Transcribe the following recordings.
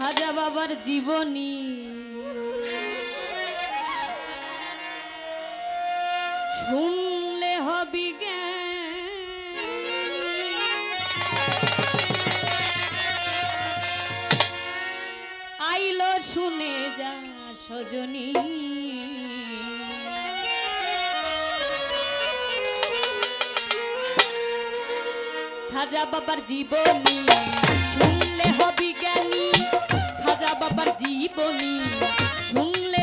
খাজা বাবার জীবনী। শুনলে হবি আইলো শুনে যা সজনী। খাজা বাবার জীবনী, শুনলে হবি জ্ঞানী। খাজা বাবার জীবনী শুনলে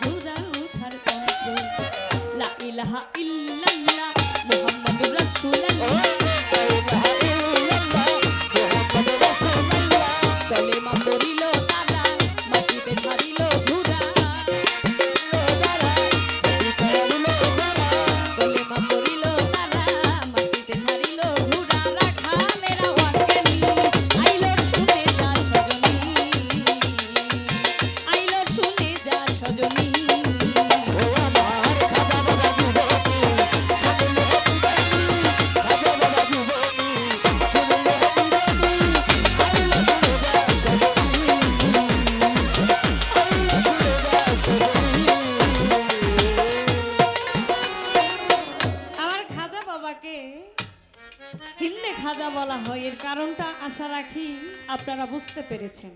ঘুরা উঠার তন্ত্র লা ইলাহা ইল্লাল্লাহ কারণটা আশা রাখি আপনারা বুঝতে পেরেছেন।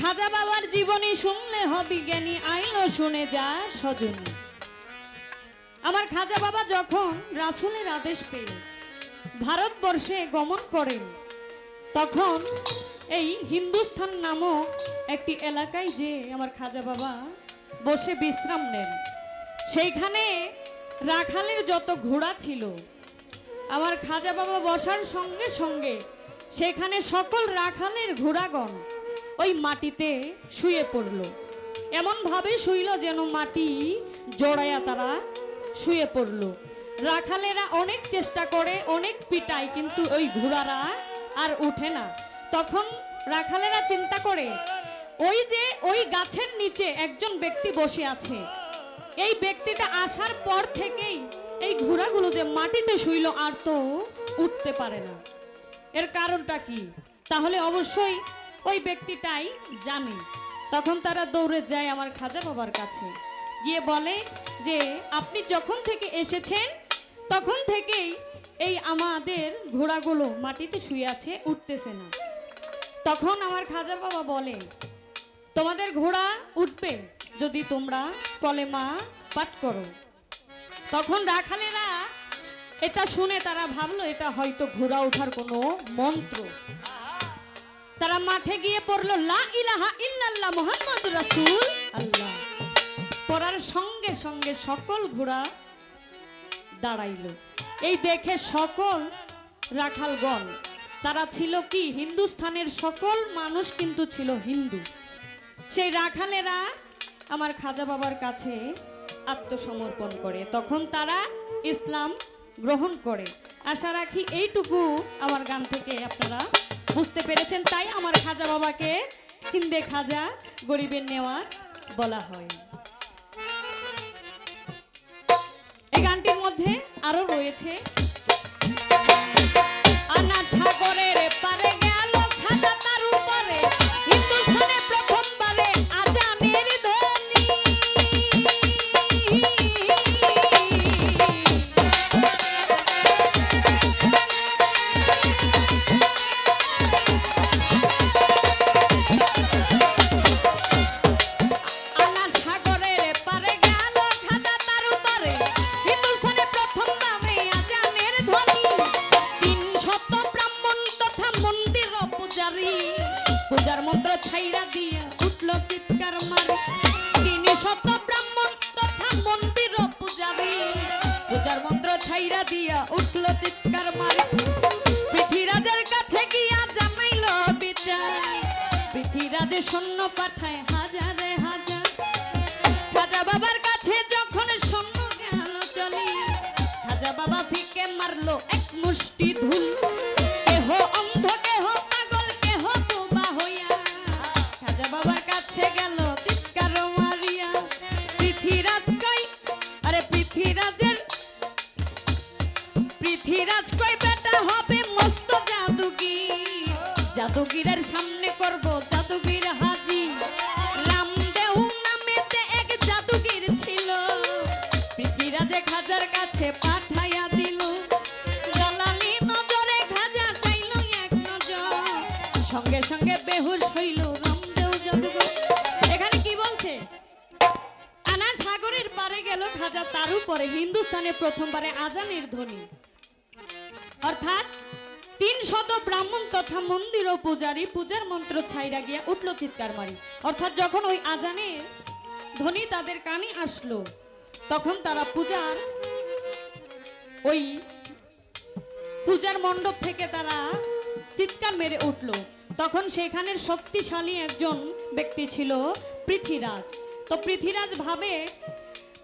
খাজা বাবার জীবনী শুনলে হবি জ্ঞানী আইলো শুনে যা সজনী। আমার খাজা বাবা যখন রাসূলের আদেশ পেয়ে ভারতবর্ষে গমন করেন, তখন এই হিন্দুস্থান নামক একটি এলাকায় যে আমার খাজা বাবা বসে বিশ্রাম নেন, সেইখানে রাখালের যত ঘোড়া ছিল আমার খাজা বাবা বসার সঙ্গে সঙ্গে সেখানে সকল রাখালের ঘোড়াগণ ওই মাটিতে শুয়ে পড়ল। এমনভাবে শুইল যেন মাটি জড়াইয়া তারা শুয়ে পড়ল। রাখালেরা অনেক চেষ্টা করে, অনেক পিটায়, কিন্তু ওই ঘোড়ারা আর উঠে না। তখন রাখালেরা চিন্তা করে, ওই যে ওই গাছের নিচে একজন ব্যক্তি বসে আছে। এই ব্যক্তিটা আসার পর থেকেই এই ঘোড়াগুলো যে মাটিতে শুইল আর তো উঠতে পারে না। এর কারণটা কি? তাহলে অবশ্যই ওই ব্যক্তিটাই জানে। তখন তারা দৌড়ে যায় আমার খাজা বাবার কাছে। গিয়ে বলে যে, আপনি যখন থেকে এসেছেন, তখন থেকেই এই আমাদের ঘোড়াগুলো মাটিতে শুয়ে আছে, উঠতেছে না। তখন আমার খাজা বাবা বলে, তোমাদের ঘোড়া উঠবে যদি তোমরা কলেমা পাঠ করো। তখন রাখালেরা এটা শুনে তারা ভাবলো, এটা হয়তো ঘোড়া ওঠার কোনো মন্ত্র। তারা মাঠে গিয়ে পড়ল, লা ইলাহা ইল্লাল্লাহ আল্লাহ। পড়ার সঙ্গে সঙ্গে সকল ঘোড়া দাঁড়াইলো। এই দেখে সকল রাখালগণ, তারা ছিল কি? হিন্দুস্থানের সকল মানুষ কিন্তু ছিল হিন্দু। সেই রাখালেরা আমার খাজা বাবার কাছে আত্মসমর্পণ করে, তখন তারা ইসলাম গ্রহণ করে। আশা রাখি এইটুকু আমার গান থেকে আপনারা বুঝতে পেরেছেন। তাই আমার খাজা বাবাকে হিন্দে খাজা গরিবের নেওয়াজ বলা হয়। এই গানটির মধ্যে আরও রয়েছে সৈন্য পাঠায়। অর্থাৎ তিন ব্রাহ্মণ তথা মন্দির ও পূজারী পূজার মন্ত্র ছাইরা গিয়া উঠল চিৎকার মারি। অর্থাৎ যখন ওই আজানের ধ্বনি তাদের কানে আসলো, তখন তারা পূজার ওই পূজার মণ্ডপ থেকে তারা চিৎকার মেরে উঠল। তখন সেখানের শক্তিশালী একজন ব্যক্তি ছিল পৃথ্বীরাজ। তো পৃথ্বীরাজ ভাবে,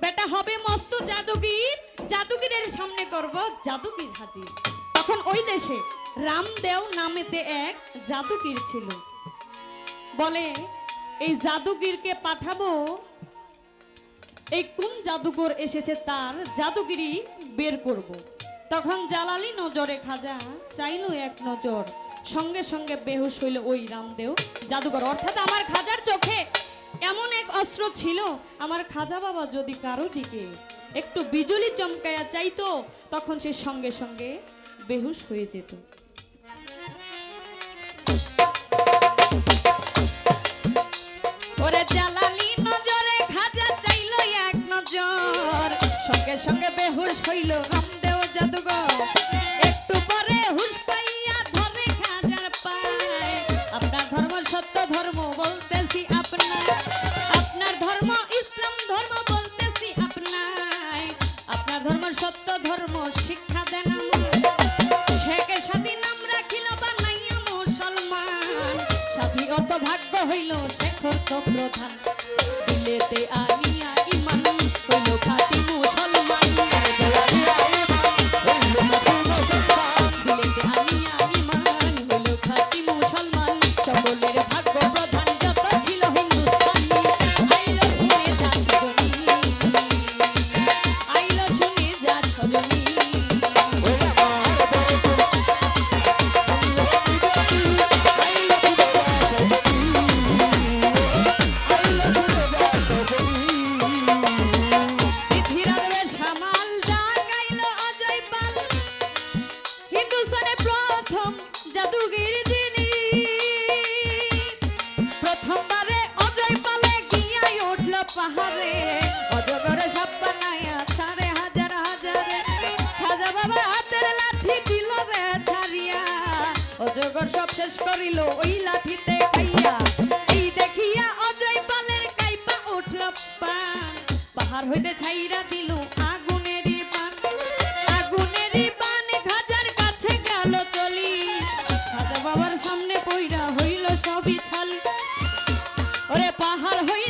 বেটা, হবে মস্ত জাদুগির জাদুগিরের সামনে করব জাদুগির হাজির। তখন ওই দেশে রামদেও নামেতে এক জাদুগির ছিল। বলে, এই জাদুগিরকে পাঠাবো? এই কোন জাদুকর এসেছে তার জাদুগিরি বের করব। তখন জালালি নজরে খাজা, চাইল এক নজর। সঙ্গে সঙ্গে বেহুশ হইল ওই রামদেও। জাদুঘর, অর্থাৎ আমার খাজার চোখে এমন এক অস্ত্র ছিল। আমার খাজা বাবা যদি কারও দিকে একটু বিজলি চমকায়া চাইতো, তখন সে সঙ্গে সঙ্গে বেহুশ হয়ে যেত। সঙ্গে সঙ্গে বেহুশ হইল, রামদেও জাদুঘর। একটু পরে হুশ পাইয়া ধরে খাজার পায়। আপনার ধর্ম সত্য ধর্ম বলতেছি আপনার। আপনার ধর্ম ইসলাম ধর্ম বলতেছি আপনার। আপনার ধর্ম সত্য ধর্ম শিক্ষা দেন। শেখে স্বাধীন নাম রাখিল বানাইয়া মুসলমান। সাথী অত ভাগ্য হইল শেখর তো প্রধান। দিলেতে আনিয়া অজগর সব শেষ করিল ওই লাঠিতে খাইয়া। এই দেখিয়া অজয় পালের কাইপা উঠল পাহাড় হইতে ছাইরা দিল আগুনেরই পাহাড় হই